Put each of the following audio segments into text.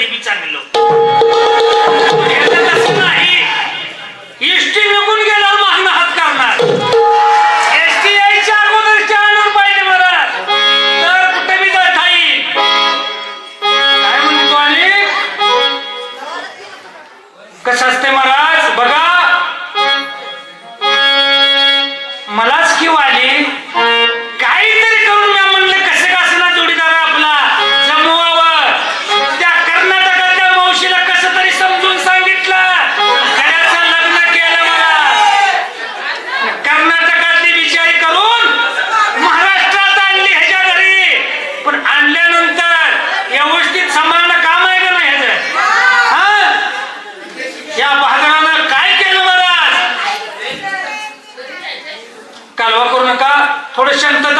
कधी बी Novecento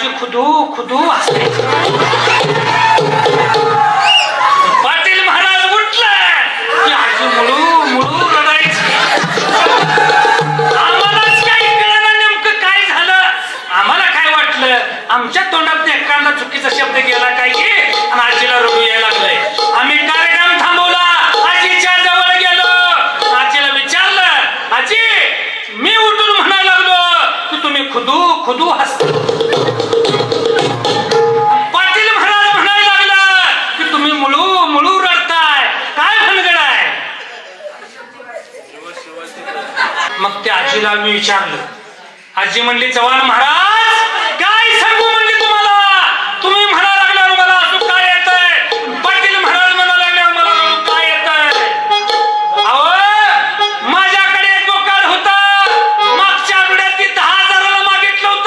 राजू खुदू खुदू पाटील महाराज उठले. की आजू मुळू मुळू आम्हाला काय वाटलं? आमच्या तोंडात एखादा चुकीचा शब्द गेला काय की? आणि आजीला रडू यायला लागलंय. आम्ही कार्यक्रम थांबवला. आजीच्या जवळ गेलो. आजीला विचारलं आजी मी उठून म्हणायला लागलो की तुम्ही खुदू खुदू हसता. आजी म्हणले चव्हाण महाराज काय सांगू म्हणले तुम्हाला? तुम्ही म्हणा लागल्यावर मला अजून काय येत पाटील महाराज म्हणा लागल्यावर मला अजून काय येत अहो माझ्याकडे एक दुकान होता. मागच्या आठवड्यात ती दहा हजाराला मागितलं होत.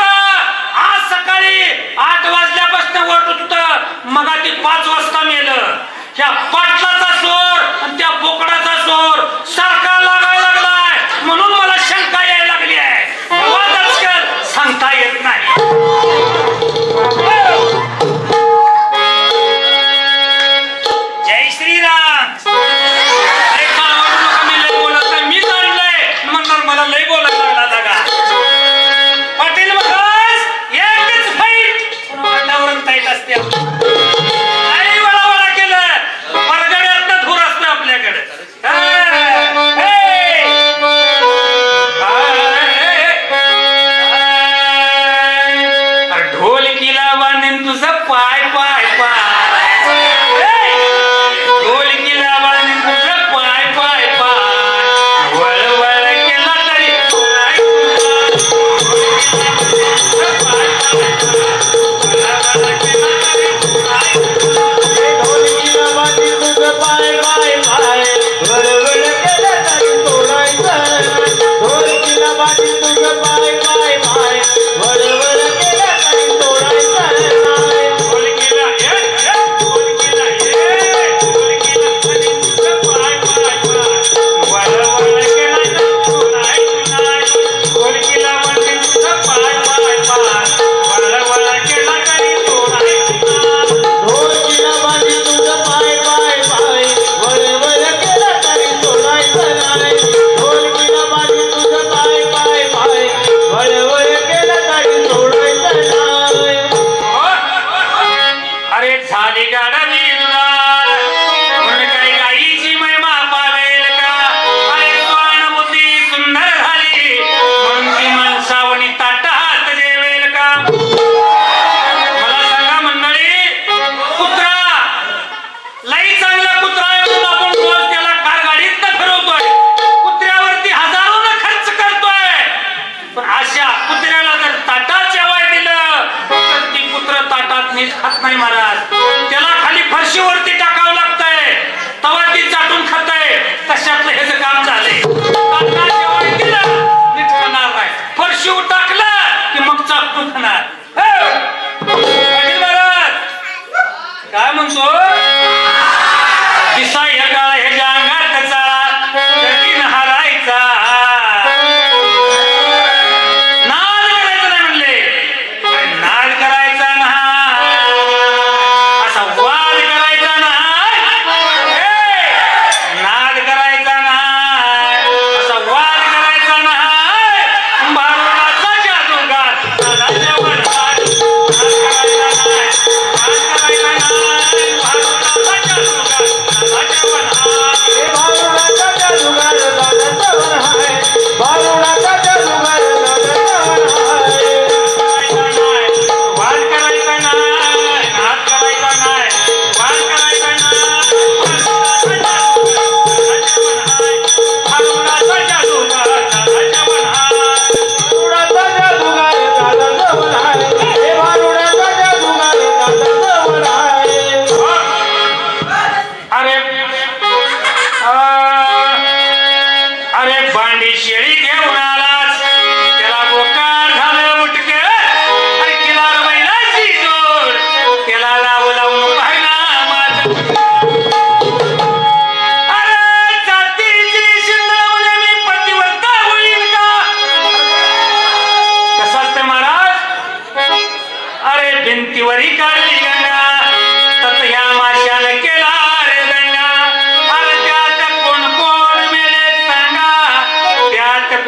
आज सकाळी आठ वाजल्यापासून वाटत होत. मग ती पाच वाजता मेलं. ह्या पाटलाचा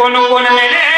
कोण मेले सांगा